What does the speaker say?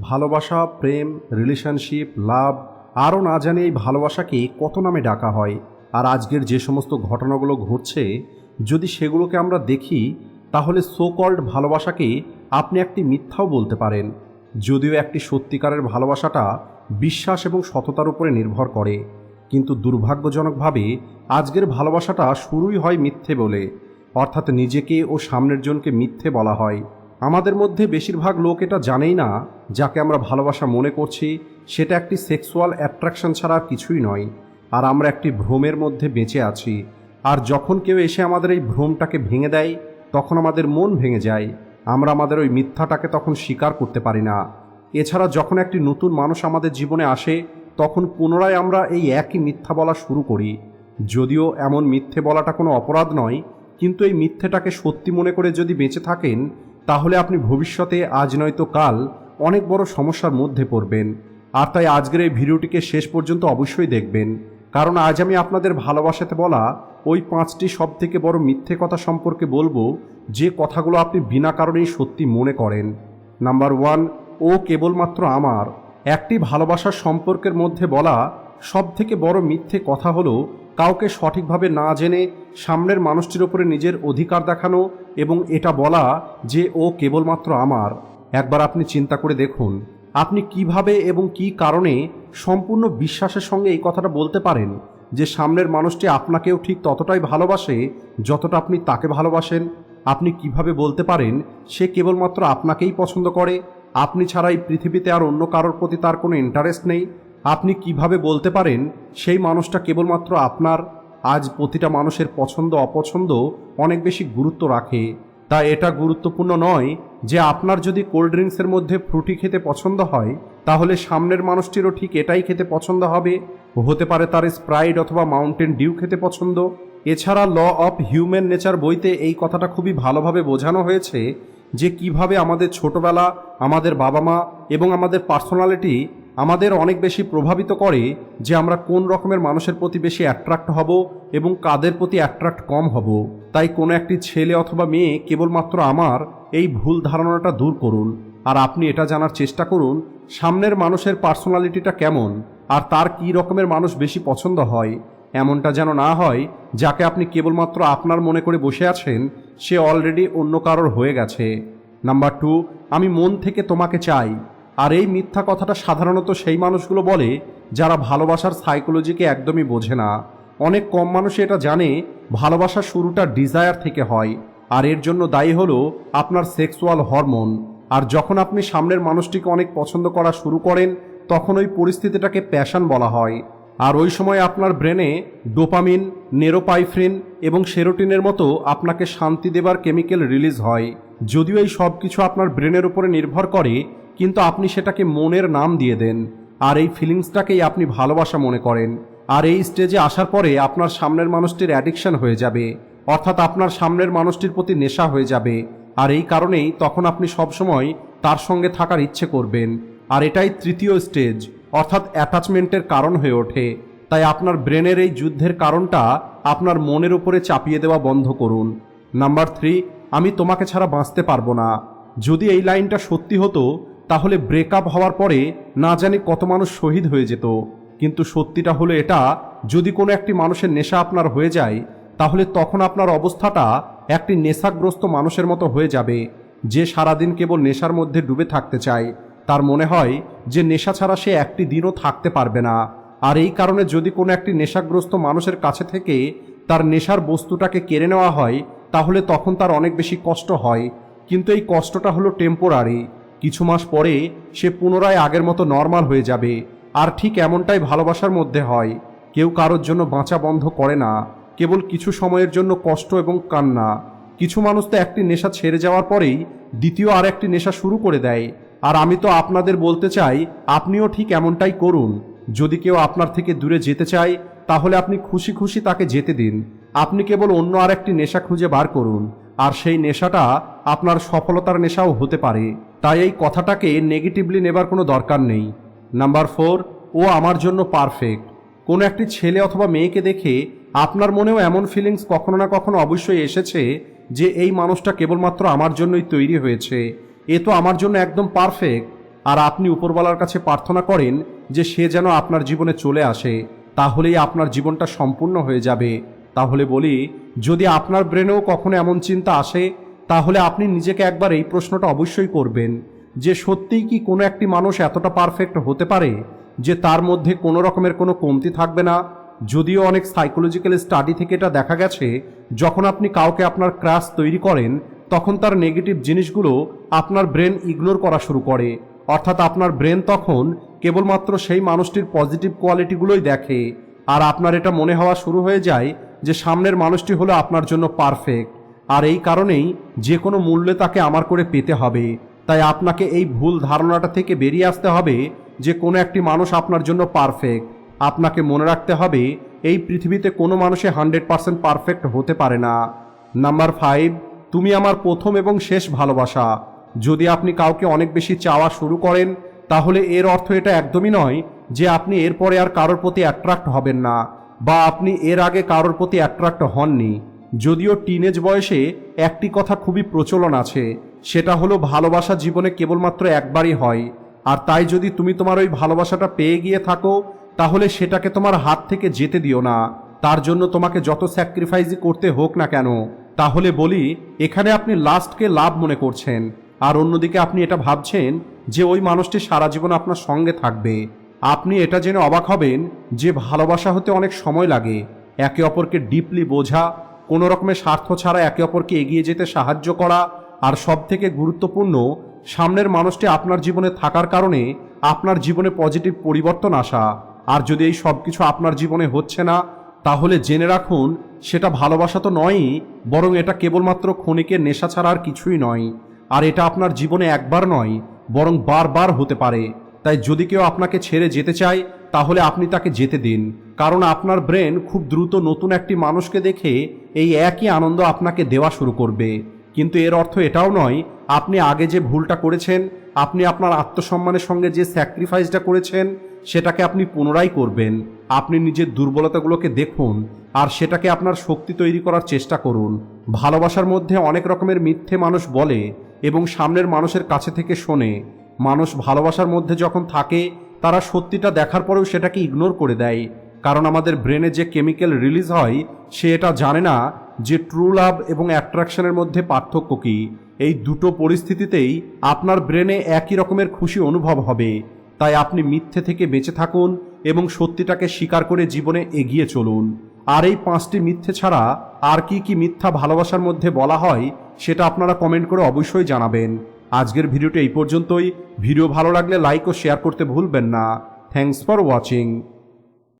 ভালোবাসা, প্রেম রিলেশনশিপ লাভ আরও না জানি এই ভালোবাসাকে কত নামে ডাকা হয়। আর আজকের যে সমস্ত ঘটনাগুলো ঘটছে, যদি সেগুলোকে আমরা দেখি, তাহলে সো কল্ড ভালোবাসাকে আপনি একটি মিথ্যাও বলতে পারেন। যদিও একটি সত্যিকারের ভালোবাসাটা বিশ্বাস এবং সততার উপরে নির্ভর করে। কিন্তু দুর্ভাগ্যজনকভাবে আজকের ভালোবাসাটা শুরুই হয় মিথ্যে বলে, অর্থাৎ নিজেকে ও সামনের জনকে মিথ্যে বলা হয়। আমাদের মধ্যে বেশিরভাগ লোক এটা জানেই না, যাকে আমরা ভালোবাসা মনে করছি, সেটা একটি সেক্সুয়াল অ্যাট্রাকশন ছাড়া আর কিছুই নয়। আর আমরা একটি ভ্রমের মধ্যে বেঁচে আছি। আর যখন কেউ এসে আমাদের এই ভ্রমটাকে ভেঙে দেয়, তখন আমাদের মন ভেঙে যায়। আমরা আমাদের ওই মিথ্যাটাকে তখন স্বীকার করতে পারি না। এছাড়া যখন একটি নতুন মানুষ আমাদের জীবনে আসে, তখন পুনরায় আমরা এই একই মিথ্যা বলা শুরু করি। যদিও এমন মিথ্যে বলাটা কোনো অপরাধ নয়, কিন্তু এই মিথ্যেটাকে সত্যি মনে করে যদি বেঁচে থাকেন তাহলে আপনি ভবিষ্যতে আজ নয়তো কাল অনেক বড় সমস্যার মধ্যে পড়বেন। আর তাই আজকের এই ভিডিওটিকে শেষ পর্যন্ত অবশ্যই দেখবেন। কারণ আজ আমি আপনাদের ভালোবাসাতে বলা ওই পাঁচটি সব থেকে বড় মিথ্যে কথা সম্পর্কে বলব, যে কথাগুলো আপনি বিনা কারণেই সত্যি মনে করেন। নাম্বার ওয়ান, ও কেবলমাত্র আমার। একটি ভালোবাসার সম্পর্কের মধ্যে বলা সব থেকে বড় মিথ্যে কথা হলো কাউকে সঠিকভাবে না জেনে সামনের মানুষটির ওপরে নিজের অধিকার দেখানো এবং এটা বলা যে ও কেবলমাত্র আমার। একবার আপনি চিন্তা করে দেখুন, আপনি কীভাবে এবং কি কারণে সম্পূর্ণ বিশ্বাসের সঙ্গে এই কথাটা বলতে পারেন যে সামনের মানুষটি আপনাকেও ঠিক ততটাই ভালোবাসে যতটা আপনি তাকে ভালোবাসেন। আপনি কীভাবে বলতে পারেন, সে কেবলমাত্র আপনাকেই পছন্দ করে। আপনি ছাড়া এই পৃথিবীতে আর অন্য কারোর প্রতি তার কোনো ইন্টারেস্ট নেই। আপনি কীভাবে বলতে পারেন, সেই মানুষটা কেবলমাত্র আপনার আজ প্রতিটা মানুষের পছন্দ, অপছন্দ অনেক বেশি গুরুত্ব রাখে। তা এটা গুরুত্বপূর্ণ নয় যে আপনার যদি কোল্ড ড্রিঙ্কসের মধ্যে ফ্রুটি খেতে পছন্দ হয়, তাহলে সামনের মানুষটিরও ঠিক এটাই খেতে পছন্দ হবে। হতে পারে তার স্প্রাইড অথবা মাউন্টেন ডিউ খেতে পছন্দ। এছাড়া ল অফ হিউম্যান নেচার বইতে এই কথাটা খুবই ভালোভাবে বোঝানো হয়েছে যে কীভাবে আমাদের ছোটবেলা, আমাদের বাবা মা এবং আমাদের পার্সোনালিটি আমাদের অনেক বেশি প্রভাবিত করে যে আমরা কোন রকমের মানুষের প্রতি বেশি অ্যাট্রাক্ট হব এবং কাদের প্রতি অ্যাট্রাক্ট কম হব। তাই কোনো একটি ছেলে অথবা মেয়ে কেবলমাত্র আমার এই ভুল ধারণাটা দূর করুন। আর আপনি এটা জানার চেষ্টা করুন, সামনের মানুষের পার্সোনালিটিটা কেমন, আর তার কী রকমের মানুষ বেশি পছন্দ হয়। এমনটা যেন না হয়, যাকে আপনি কেবলমাত্র আপনার মনে করে বসে আছেন, সে অলরেডি অন্য কারোর হয়ে গেছে। নাম্বার টু আমি মন থেকে তোমাকে চাই। আর এই মিথ্যা কথাটা সাধারণত সেই মানুষগুলো বলে যারা ভালোবাসার সাইকোলজিকে একদমই বোঝে না। অনেক কম মানুষ এটা জানে, ভালোবাসার শুরুটা ডিজায়ার থেকে হয়, আর এর জন্য দায়ী হলো আপনার সেক্সুয়াল হরমোন আর যখন আপনি সামনের মানুষটিকে অনেক পছন্দ করা শুরু করেন, তখন ওই পরিস্থিতিটাকে প্যাশন বলা হয়। আর ওই সময় আপনার ব্রেনে ডোপামিন নেরোপাইফ্রিন এবং সেরোটিনের মতো আপনাকে শান্তি দেবার কেমিক্যাল রিলিজ হয়। যদিও এই সব কিছু আপনার ব্রেনের উপরে নির্ভর করে কিন্তু আপনি সেটাকে মনের নাম দিয়ে দেন, আর এই ফিলিংসটাকেই আপনি ভালোবাসা মনে করেন। আর এই স্টেজে আসার পরে আপনার সামনের মানুষটির অ্যাডিকশন হয়ে যাবে, অর্থাৎ আপনার সামনের মানুষটির প্রতি নেশা হয়ে যাবে। আর এই কারণেই তখন আপনি সবসময় তার সঙ্গে থাকার ইচ্ছে করবেন। আর এটাই তৃতীয় স্টেজ অর্থাৎ অ্যাটাচমেন্টের কারণ হয়ে ওঠে। তাই আপনার ব্রেনের এই যুদ্ধের কারণটা আপনার মনের উপরে চাপিয়ে দেওয়া বন্ধ করুন। নাম্বার থ্রি আমি তোমাকে ছাড়া বাঁচতে পারব না। যদি এই লাইনটা সত্যি হতো তাহলে ব্রেকআপ হওয়ার পরে না জানি কত মানুষ শহীদ হয়ে যেত। কিন্তু সত্যিটা হলো এটা, যদি কোনো একটি মানুষের নেশা আপনার হয়ে যায়, তাহলে তখন আপনার অবস্থাটা একটি নেশাগ্রস্ত মানুষের মতো হয়ে যাবে। যে সারাদিন কেবল নেশার মধ্যে ডুবে থাকতে চায়, তার মনে হয় যে নেশা ছাড়া সে একটি দিনও থাকতে পারবে না। আর এই কারণে যদি কোনো একটি নেশাগ্রস্ত মানুষের কাছে থেকে তার নেশার বস্তুটাকে কেড়ে নেওয়া হয়, তাহলে তখন তার অনেক বেশি কষ্ট হয়। কিন্তু এই কষ্টটা হলো টেম্পোরারি কিছু মাস পরে সে পুনরায় আগের মতো নর্মাল হয়ে যাবে। আর ঠিক এমনটাই ভালোবাসার মধ্যে হয়। কেউ কারোর জন্য বাঁচা বন্ধ করে না। কেবল কিছু সময়ের জন্য কষ্ট এবং কান্না। কিছু মানুষ তো একটি নেশা ছেড়ে যাওয়ার পরেই দ্বিতীয় আর একটি নেশা শুরু করে দেয়। আর আমি তো আপনাদের বলতে চাই, আপনিও ঠিক এমনটাই করুন। যদি কেউ আপনার থেকে দূরে যেতে চায়, তাহলে আপনি খুশি খুশি তাকে যেতে দিন। আপনি কেবল অন্য আর একটি নেশা খুঁজে বার করুন। আর সেই নেশাটা আপনার সফলতার নেশাও হতে পারে। তাই এই কথাটাকে নেগেটিভলি নেবার কোনো দরকার নেই। নাম্বার ফোর ও আমার জন্য পারফেক্ট কোনো একটি ছেলে অথবা মেয়েকে দেখে আপনার মনেও এমন ফিলিংস কখনো না কখনো অবশ্যই এসেছে যে এই মানুষটা কেবলমাত্র আমার জন্যই তৈরি হয়েছে। এ তো আমার জন্য একদম পারফেক্ট আর আপনি উপরওয়ালার কাছে প্রার্থনা করেন যে সে যেন আপনার জীবনে চলে আসে। তাহলেই আপনার জীবনটা সম্পূর্ণ হয়ে যাবে। তাহলে বলি, যদি আপনার ব্রেনেও কখনো এমন চিন্তা আসে তাহলে আপনি নিজেকে একবার এই প্রশ্নটা অবশ্যই করবেন, যে সত্যিই কি কোনো একটি মানুষ এতটা পারফেক্ট হতে পারে, যে তার মধ্যে কোনো রকমের কোনো কমতি থাকবে না? যদিও অনেক সাইকোলজিক্যাল স্টাডি থেকে এটা দেখা গেছে, যখন আপনি কাউকে আপনার ক্রাশ তৈরি করেন, তখন তার নেগেটিভ জিনিসগুলো আপনার ব্রেন ইগনোর করা শুরু করে। অর্থাৎ আপনার ব্রেন তখন কেবলমাত্র সেই মানুষটির পজিটিভ কোয়ালিটিগুলোই দেখে। আর আপনার এটা মনে হওয়া শুরু হয়ে যায় যে সামনের মানুষটি হলো আপনার জন্য পারফেক্ট আর এই কারণেই যে কোনো মূল্যে তাকে আমার করে পেতে হবে। তাই আপনাকে এই ভুল ধারণাটা থেকে বেরিয়ে আসতে হবে যে কোনো একটি মানুষ আপনার জন্য পারফেক্ট। আপনাকে মনে রাখতে হবে, এই পৃথিবীতে কোনো মানুষে হান্ড্রেড পারসেন্ট পারফেক্ট হতে পারে না। নাম্বার ফাইভ, তুমি আমার প্রথম এবং শেষ ভালোবাসা। যদি আপনি কাউকে অনেক বেশি চাওয়া শুরু করেন, তাহলে এর অর্থ এটা একদমই নয় যে আপনি এরপরে আর কারোর প্রতি অ্যাট্রাক্ট হবেন না, বা আপনি এর আগে কারোর প্রতি অ্যাট্রাক্ট হননি। যদিও টিনেজ বয়সে একটি কথা খুবই প্রচলন আছে, সেটা হলো ভালোবাসা জীবনে কেবলমাত্র একবারই হয়। আর তাই যদি তুমি তোমার ওই ভালোবাসাটা পেয়ে গিয়ে থাকো, তাহলে সেটাকে তোমার হাত থেকে যেতে দিও না। তার জন্য তোমাকে যত স্যাক্রিফাইসই করতে হোক না কেন, তাহলে বলি, এখানে আপনি লাস্টকে লাভ মনে করছেন। আর অন্যদিকে আপনি এটা ভাবছেন যে ওই মানুষটি সারা জীবন আপনার সঙ্গে থাকবে। আপনি এটা জেনে অবাক হবেন যে ভালোবাসা হতে অনেক সময় লাগে। একে অপরকে ডিপলি বোঝা কোনো রকমের স্বার্থ ছাড়া একে অপরকে এগিয়ে যেতে সাহায্য করা আর সব থেকে গুরুত্বপূর্ণ, সামনের মানুষটি আপনার জীবনে থাকার কারণে আপনার জীবনে পজিটিভ পরিবর্তন আসা। আর যদি এই সব কিছু আপনার জীবনে হচ্ছে না, তাহলে জেনে রাখুন, সেটা ভালোবাসা তো নয়ই, বরং এটা কেবলমাত্র ক্ষণিকের নেশা ছাড়া আর কিছুই নয়। আর এটা আপনার জীবনে একবার নয়, বরং বারবার হতে পারে। তাই যদি কেউ আপনাকে ছেড়ে যেতে চায়, তাহলে আপনি তাকে যেতে দিন। কারণ আপনার ব্রেন খুব দ্রুত নতুন একটি মানুষকে দেখে এই একই আনন্দ আপনাকে দেওয়া শুরু করবে। কিন্তু এর অর্থ এটাও নয়, আপনি আগে যে ভুলটা করেছেন, আপনি আপনার আত্মসম্মানের সঙ্গে যে স্যাক্রিফাইসটা করেছেন, সেটাকে আপনি পুনরায় করবেন। আপনি নিজের দুর্বলতাগুলোকে দেখুন আর সেটাকে আপনার শক্তি তৈরি করার চেষ্টা করুন। ভালোবাসার মধ্যে অনেক রকমের মিথ্যে মানুষ বলে এবং সামনের মানুষের কাছে থেকে শোনে। মানুষ ভালোবাসার মধ্যে যখন থাকে, তারা সত্যিটা দেখার পরেও সেটাকে ইগনোর করে দেয়। কারণ আমাদের ব্রেনে যে কেমিক্যাল রিলিজ হয়, সে এটা জানে না যে ট্রু লাভ এবং অ্যাট্রাকশনের মধ্যে পার্থক্য কী। এই দুটো পরিস্থিতিতেই আপনার ব্রেনে একই রকমের খুশি অনুভব হবে। তাই আপনি মিথ্যে থেকে বেঁচে থাকুন এবং সত্যিটাকে স্বীকার করে জীবনে এগিয়ে চলুন। আর এই পাঁচটি মিথ্যে ছাড়া আর কি কি মিথ্যা ভালোবাসার মধ্যে বলা হয়, সেটা আপনারা কমেন্ট করে অবশ্যই জানাবেন। আজকের ভিডিওটি এই পর্যন্তই। ভিডিও ভালো লাগলে লাইক ও শেয়ার করতে ভুলবেন না। Thanks for watching.